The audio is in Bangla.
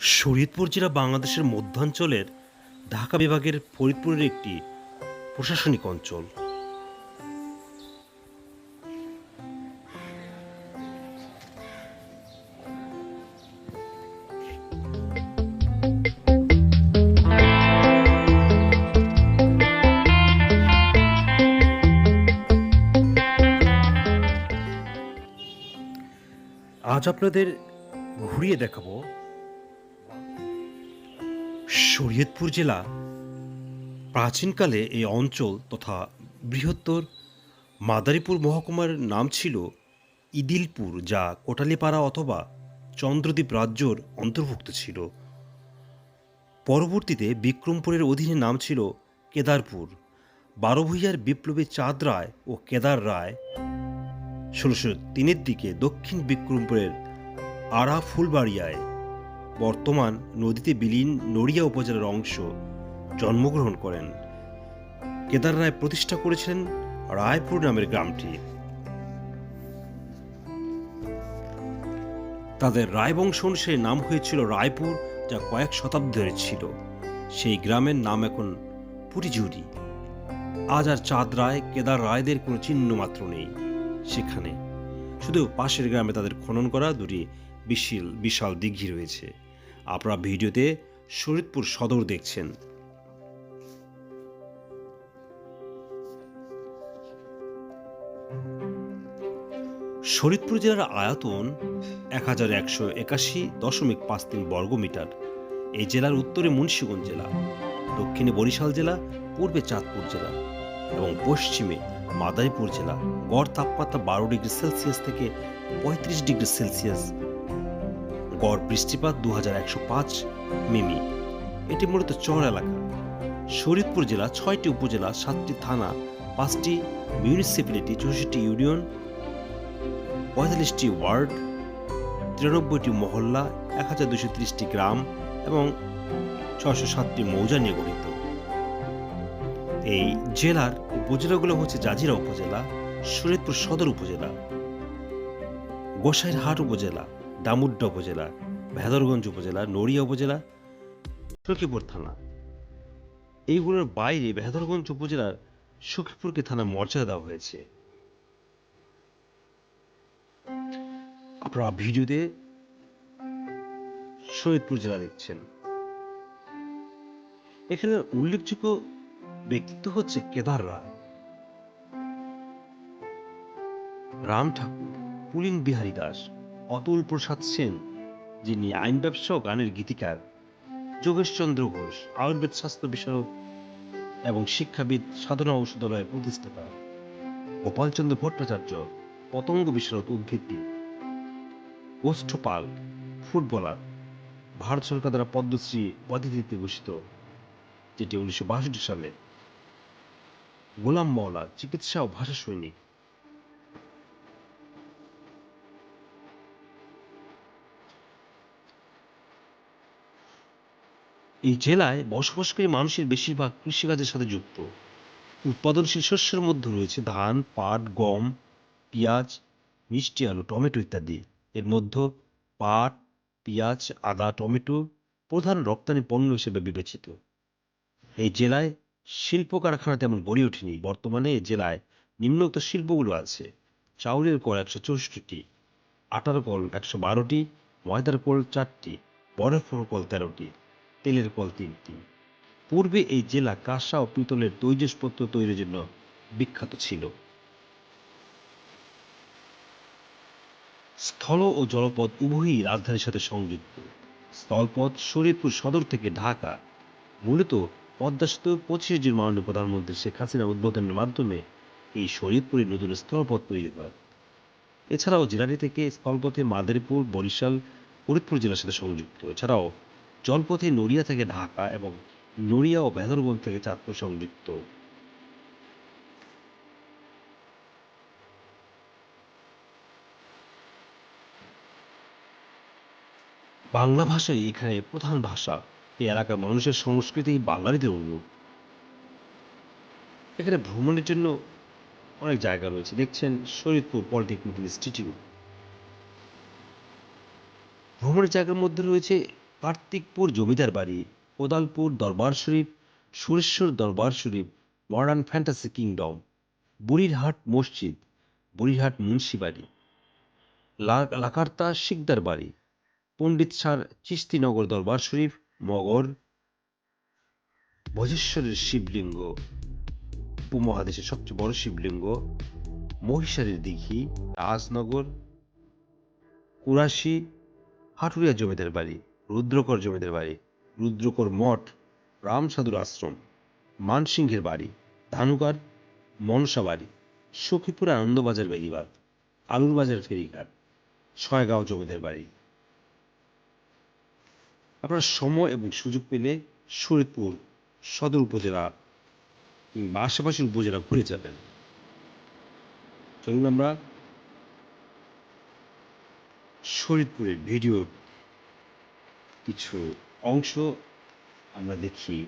শরীয়তপুর জেলা বাংলাদেশের মধ্যাঞ্চলের ঢাকা বিভাগের ফরিদপুরের একটি প্রশাসনিক অঞ্চল। আজ আপনাদের ঘুরিয়ে দেখাবো শরীয়তপুর জেলা প্রাচীনকালে এই অঞ্চল তথা বৃহত্তর মাদারীপুর মহকুমার নাম ছিল ইদিলপুর, যা কোটালিপাড়া অথবা চন্দ্রদ্বীপ রাজ্যর অন্তর্ভুক্ত ছিল। পরবর্তীতে বিক্রমপুরের অধীনে নাম ছিল কেদারপুর। বারোভূইয়ার বিপ্লবী চাঁদ রায় ও কেদার রায় ষোলোশো তিনের দিকে দক্ষিণ বিক্রমপুরের আড়া ফুলবাড়িয়ায় বর্তমান নদীতে বিলীন নড়িয়া উপজেলার অংশ জন্মগ্রহণ করেন। কেদার রায় প্রতিষ্ঠা করেছিলেন রায়পুর নামের গ্রামটি। তাদের রায়বংশ অনুসারে নাম হয়েছিল রায়পুর, যা কয়েক শতাব্দী ধরে ছিল। সেই গ্রামের নাম এখন পুটিজুরি আজ আর চাঁদ রায়, কেদার রায়দের কোনো চিহ্ন মাত্র নেই সেখানে। শুধু পাশের গ্রামে তাদের খনন করা দুটি বিশাল বিশাল দিঘি রয়েছে। আপনারা ভিডিওতে শরীদপুর সদর দেখছেন। শরীদপুর জেলার আয়তন এক হাজার একশো একাশি দশমিক পাঁচ তিন বর্গমিটার এই জেলার উত্তরে মুন্সীগঞ্জ জেলা, দক্ষিণে বরিশাল জেলা, পূর্বে চাঁদপুর জেলা এবং পশ্চিমে মাদারীপুর জেলা। গড় তাপমাত্রা বারো ডিগ্রি সেলসিয়াস থেকে পঁয়ত্রিশ ডিগ্রি সেলসিয়াস গড় বৃষ্টিপাত দু হাজার একশো পাঁচ মিমি। এটি মূলত চর এলাকা। শরীদপুর জেলা ছয়টি উপজেলা, সাতটি থানা, পাঁচটি মিউনিসিপ্যালিটি চৌষট্টি ইউনিয়ন পঁয়তাল্লিশটি ওয়ার্ড তিরানব্বইটি মহল্লা এক হাজার দুশো ত্রিশটি গ্রাম এবং ছয়শো সাতটি মৌজা নিয়ে গঠিত। এই জেলার উপজেলাগুলো হচ্ছে জাজিরা উপজেলা, শরীদপুর সদর উপজেলা, গোসাইরহাট উপজেলা দামুড্ডা উপজেলা, ভেদরগঞ্জ উপজেলা, নড়িয়া উপজেলা, সখীপুর থানা। এইগুলোর বাইরে ভেদরগঞ্জ উপজেলার সখীপুরকে থানা মর্যাদা দেওয়া হয়েছে। আপনারা ভিডিওতে শহীদপুর জেলা দেখছেন। এখানে উল্লেখযোগ্য ব্যক্তিত্ব হচ্ছে কেদার রায়। রাম ঠাকুর পুলিন বিহারী দাস। অতুল প্রসাদ সেন, যিনি আইন ব্যবসা গানের গীতিকার, যোগেশচন্দ্র ঘোষ, আয়ুর্বেদ স্বাস্থ্য বিষয়ক এবং শিক্ষাবিদ, সাধনা ঔষধালয়ের প্রতিষ্ঠাতা গোপালচন্দ্র ভট্টাচার্য, পতঙ্গ বিশারদ উদ্ভিদবিদ ওষ্ঠপাল ফুটবলার, ভারত সরকার দ্বারা পদ্মশ্রী উপাধিতে ঘোষিত যেটি উনিশশো বাষট্টি সালে গোলাম মওলা চিকিৎসা ও ভাষা সৈনিক এই জেলায় বসবাসকারী মানুষের বেশিরভাগ কৃষিকাজের সাথে যুক্ত। উৎপাদনশীল শস্যের মধ্যে রয়েছে ধান, পাট, গম, পেঁয়াজ, মিষ্টি আলু, টমেটো ইত্যাদি। এর মধ্যে পাট, পেঁয়াজ, আদা, টমেটো প্রধান রপ্তানি পণ্য হিসেবে বিবেচিত। এই জেলায় শিল্প কারখানা তেমন গড়ে ওঠেনি। বর্তমানে এই জেলায় নিম্নোক্ত শিল্পগুলো আছে। চাউলের কল একশো চৌষট্টিটি, আটার কল একশো বারোটি, ময়দার কল চারটি, বরফের কল তেরোটি। তেলের কল তিনটি পূর্বে এই জেলা কাঁসা ও পিতলের তৈজসপত্র তৈরির জন্য বিখ্যাত ছিল। স্থল ও জলপথ উভয়ই রাজধানীর সাথে সংযুক্ত। স্থলপথ শরীরপুর সদর থেকে ঢাকা। মূলত পদ্মা সেতু পঁচিশে জুন মাননীয় প্রধানমন্ত্রী শেখ হাসিনা উদ্বোধনের মাধ্যমে এই শরীরপুরে নতুন স্থলপথ তৈরি হয়। এছাড়াও জেলাটি থেকে স্থলপথে মাদারীপুর, বরিশাল, ফরিদপুর জেলার সাথে সংযুক্ত। এছাড়াও জলপথে নড়িয়া থেকে ঢাকা এবং নড়িয়া ও ভেদরগঞ্জ থেকে চাঁদপুর সংযুক্ত। বাংলা ভাষাই এখানে প্রধান ভাষা। এই এলাকার মানুষের সংস্কৃতি বাঙালিদের অনুরূপ। এখানে ভ্রমণের জন্য অনেক জায়গা রয়েছে। দেখছেন শরীদপুর পলিটেকনিক ইনস্টিটিউট। ভ্রমণের জায়গার মধ্যে রয়েছে কার্তিকপুর জমিদার বাড়ি, Kodalpur Darbar Sharif, Sureshwar Darbar Sharif modern fantasy kingdom Burirhat মসজিদ, বুড়িরহাট মুন্সি বাড়ি লাকার্তা শিকদার বাড়ি, পণ্ডিত সার চিস্তিনগর দরবার শরীফ, মগর, ভোজেশ্বরের শিবলিঙ্গ, উপমহাদেশের সবচেয়ে বড় শিবলিঙ্গ, মহিষারের দিঘি, রাজনগর, কুরাশি, হাটুরিয়া জমিদার বাড়ি রুদ্রকর জমিদার বাড়ি, রুদ্রকর মঠ রামসাধুর আশ্রম, মানসিংহের বাড়ি, ধানুকার মনসা বাড়ি, সখীপুর আনন্দবাজার বেরিবাদ আলুর বাজার ফেরিঘাট, ছয়গাঁও জমিদার বাড়ি। আপনারা সময় এবং সুযোগ পেলে শরীরপুর সদর উপজেলা কিংবা আশেপাশের উপজেলা ঘুরে যাবেন। চলুন আমরা শরীরপুরের ভিডিও কিছু অংশ আমরা দেখি